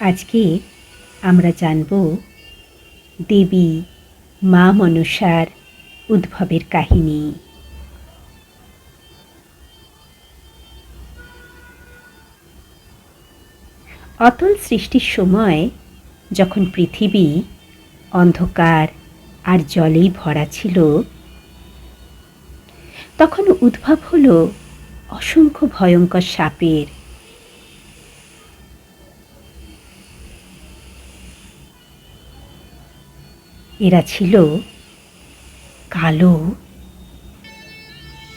আজকে আমরা জানব দেবী মা মনসার উদ্ভবের কাহিনী। অতল সৃষ্টির সময় যখন পৃথিবী অন্ধকার আর জলেই ভরা ছিল, তখন উদ্ভব হলো অসংখ্য ভয়ঙ্কর সাপের এরা ছিল কালো,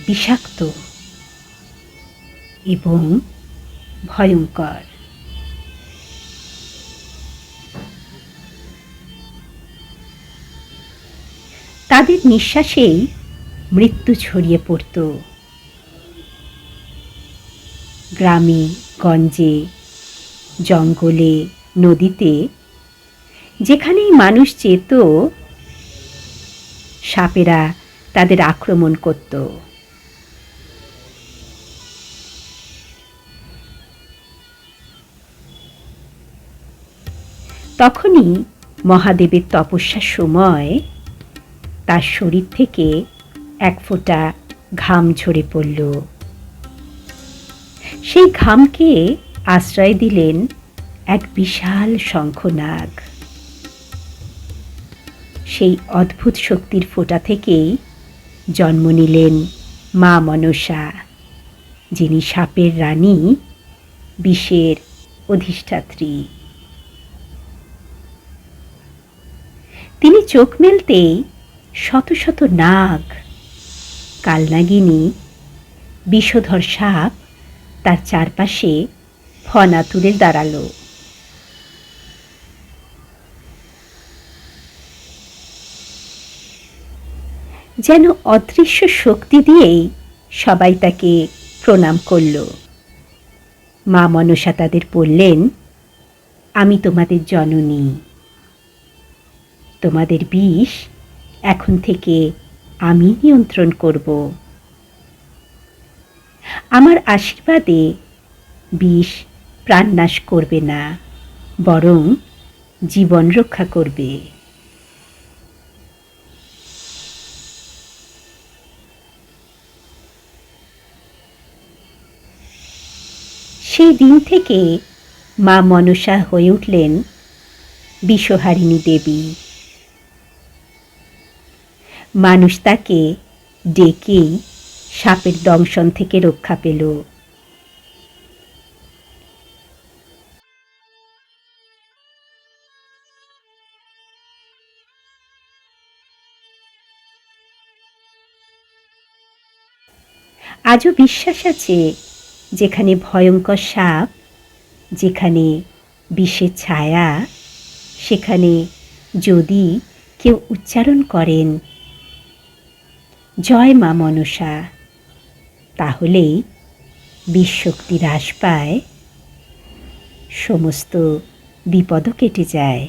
বিষাক্ত এবং ভয়ঙ্কর। তাদের নিঃশ্বাসেই মৃত্যু ছড়িয়ে পড়ত। গ্রামে, গঞ্জে, জঙ্গলে, নদীতে যেখানেই মানুষ যেত সাপেরা তাদের আক্রমণ করত। তখনই মহাদেবের তপস্যার সময় তার শরীর থেকে এক ফোঁটা ঘাম ঝরে পড়ল। সেই ঘামকে আশ্রয় দিলেন এক বিশাল শঙ্খনাগ। সেই অদ্ভুত শক্তির ফোঁটা থেকেই জন্ম নিলেন মা মনসা, যিনি সাপের রানী, বিষের অধিষ্ঠাত্রী। তিনি চোখ মেলতেই শত শত নাগ, কালনাগিনী, বিষধর সাপ তার চারপাশে ফনা তুলে দাঁড়াল যেন অদৃশ্য শক্তি দিয়েই সবাই তাকে প্রণাম করল। মা মনসা তাদের বললেন, আমি তোমাদের জননী। তোমাদের বিষ এখন থেকে আমি নিয়ন্ত্রণ করব। আমার আশীর্বাদে বিষ প্রাণনাশ করবে না, বরং জীবন রক্ষা করবে। সেই দিন থেকে মা মনসা হয়ে উঠলেন বিশ্বহারিণী দেবী। মানুষ তাকে ডেকেই সাপের দংশন থেকে রক্ষা পেল। আজও বিশ্বাস আছে যেখানে ভয়ঙ্কর সাপ, যেখানে বিষের ছায়া, সেখানে যদি কেউ উচ্চারণ করেন, জয় মা মনসা তাহলেই বিশ্বক্তি হ্রাস পায়, সমস্ত বিপদও কেটে যায়।